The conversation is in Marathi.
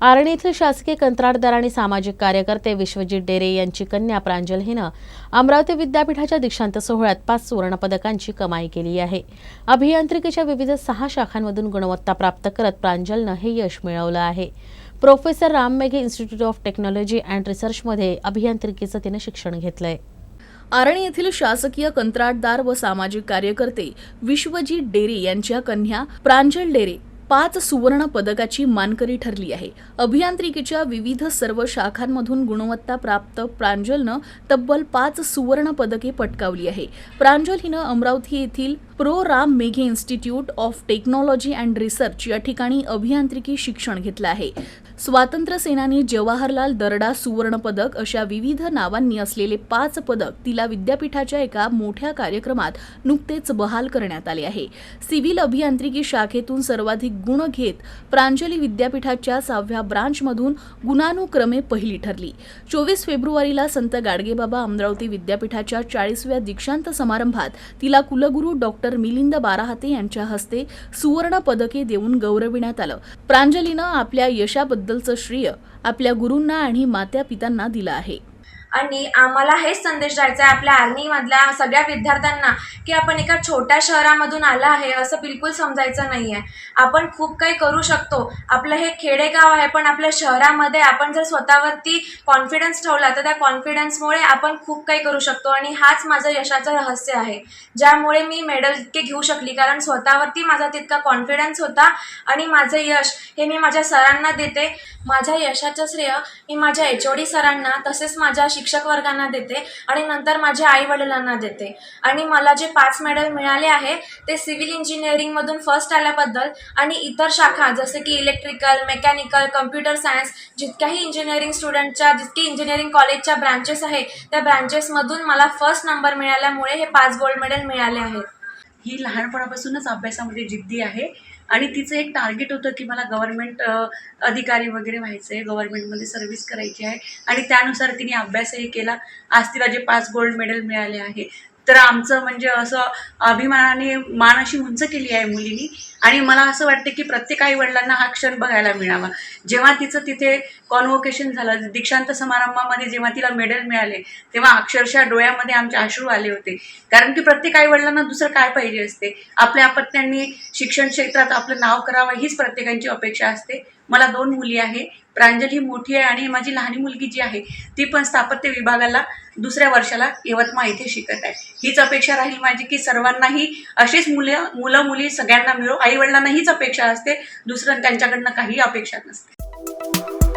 आर्णी येथील शासकीय कंत्राटदार आणि सामाजिक कार्यकर्ते विश्वजित डेरे यांची कन्या प्रांजल हिनं अमरावती विद्यापीठाच्या दीक्षांत सोहळ्यात पाच सुवर्णपदकांची कमाई केली आहे. अभियांत्रिकीच्या विविध सहा शाखांमधून गुणवत्ता प्राप्त करत प्रांजलनं हे यश मिळवलं आहे. Professor Ram Meghe institute of technology and रिसर्चमध्ये अभियांत्रिकीचं तिनं शिक्षण घेतलंय. आरणी येथील शासकीय कंत्राटदार व सामाजिक कार्यकर्ते विश्वजीत डेरे यांच्या कन्या प्रांजल डेरे पाच सुवर्ण पदकाची मानकरी ठरली आहे. अभियांत्रिकीच्या विविध सर्व शाखांमधून गुणवत्ता प्राप्त प्रांजलनं तब्बल पाच सुवर्ण पदके पटकावली आहे. प्रांजल हिनं अमरावती येथील pro Ram Meghe institute of technology and research या ठिकाणी अभियांत्रिकी शिक्षण घेतलं आहे. स्वातंत्र्य सेनानी जवाहरलाल दरडा सुवर्ण पदक अशा विविध नावांनी असलेले पाच पदक तिला विद्यापीठाच्या एका मोठ्या कार्यक्रमात नुकतेच बहाल करण्यात आले आहे. सिव्हिल अभियांत्रिकी शाखेतून सर्वाधिक गुण घेत प्रांजली विद्यापीठाच्या सहाव्या ब्रांचमधून गुणानुक्रमे पहिली ठरली. चोवीस फेब्रुवारीला संत गाडगेबाबा अमरावती विद्यापीठाच्या चाळीसव्या दीक्षांत समारंभात तिला कुलगुरू डॉक्टर मिलिंद बाराहाते यांच्या हस्ते सुवर्ण पदके देऊन गौरविण्यात आलं. प्रांजलीनं आपल्या यशाबद्दलचं श्रेय आपल्या गुरूंना आणि मात्या पितांना दिलं आहे. आणि आम्हाला हेच संदेश द्यायचा आहे आपल्या आर्मीमधल्या सगळ्या विद्यार्थ्यांना की आपण एका छोट्या शहरामधून आला आहे असं बिलकुल समजायचं नाही आहे आपण खूप काही करू शकतो. आपलं हे खेडेगाव आहे पण आपल्या शहरामध्ये आपण जर स्वतःवरती कॉन्फिडन्स ठेवला तर त्या कॉन्फिडन्समुळे आपण खूप काही करू शकतो. आणि हाच माझं यशाचं रहस्य आहे. ज्यामुळे मी मेडल इतके घेऊ शकली कारण स्वतःवरती माझा तितका कॉन्फिडन्स होता आणि माझं यश हे मी माझ्या सरांना देते. माझ्या यशाचं श्रेय मी माझ्या एच ओ डी सरांना तसेच माझ्या शिक्षक वर्गांना देते आणि नंतर माझ्या आई वडिलांना देते. आणि मला जे पाच मेडल मिळाले आहे ते सिव्हिल इंजिनिअरिंगमधून फर्स्ट आल्याबद्दल आणि इतर शाखा जसे की इलेक्ट्रिकल मेकॅनिकल कम्प्युटर सायन्स जितक्याही इंजिनिअरिंग स्टुडंटच्या जितकी इंजिनिअरिंग कॉलेजच्या ब्रांचेस आहे त्या ब्रांचेसमधून मला फर्स्ट नंबर मिळाल्यामुळे हे पाच गोल्ड मेडल मिळाले आहेत. ही लहानपणापासूनच अभ्यासामध्ये जिद्दी आहे. आणि तिचं एक टार्गेट होतं की मला गव्हर्नमेंट अधिकारी वगैरे व्हायचं आहे गव्हर्नमेंटमध्ये सर्व्हिस करायची आहे. आणि त्यानुसार तिने अभ्यासही केला. आज तिला जे पाच गोल्ड मेडल मिळाले आहे तर आमचं म्हणजे असं अभिमानाने मान अशी उंच केली आहे मुलीनी. आणि मला असं वाटतं की प्रत्येक आई वडिलांना हा क्षण बघायला मिळावा. जेव्हा तिचं तिथे कॉन्व्होकेशन झालं दीक्षांत समारंभामध्ये जेव्हा तिला मेडल मिळाले तेव्हा अक्षरशः डोळ्यामध्ये आमचे आश्रू आले होते. कारण की प्रत्येक आई वडिलांना दुसरं काय पाहिजे असते? आपल्या अपत्यांनी शिक्षण क्षेत्रात आपलं नाव करावं हीच प्रत्येकांची अपेक्षा असते. मला दोन मुली आहे प्रांजल ही मोठी आहे आणि माझी लहानी मुलगी जी आहे ती पण स्थापत्य विभागाला दुसऱ्या वर्षाला यवतमाळ इथे शिकत आहे. हीच अपेक्षा राहील माझी की सर्वांनाही अशीच मुलं मुलं मुली सगळ्यांना मिळो. आई वडिलांना हीच अपेक्षा असते दुसरं त्यांच्याकडनं काही अपेक्षा नसते.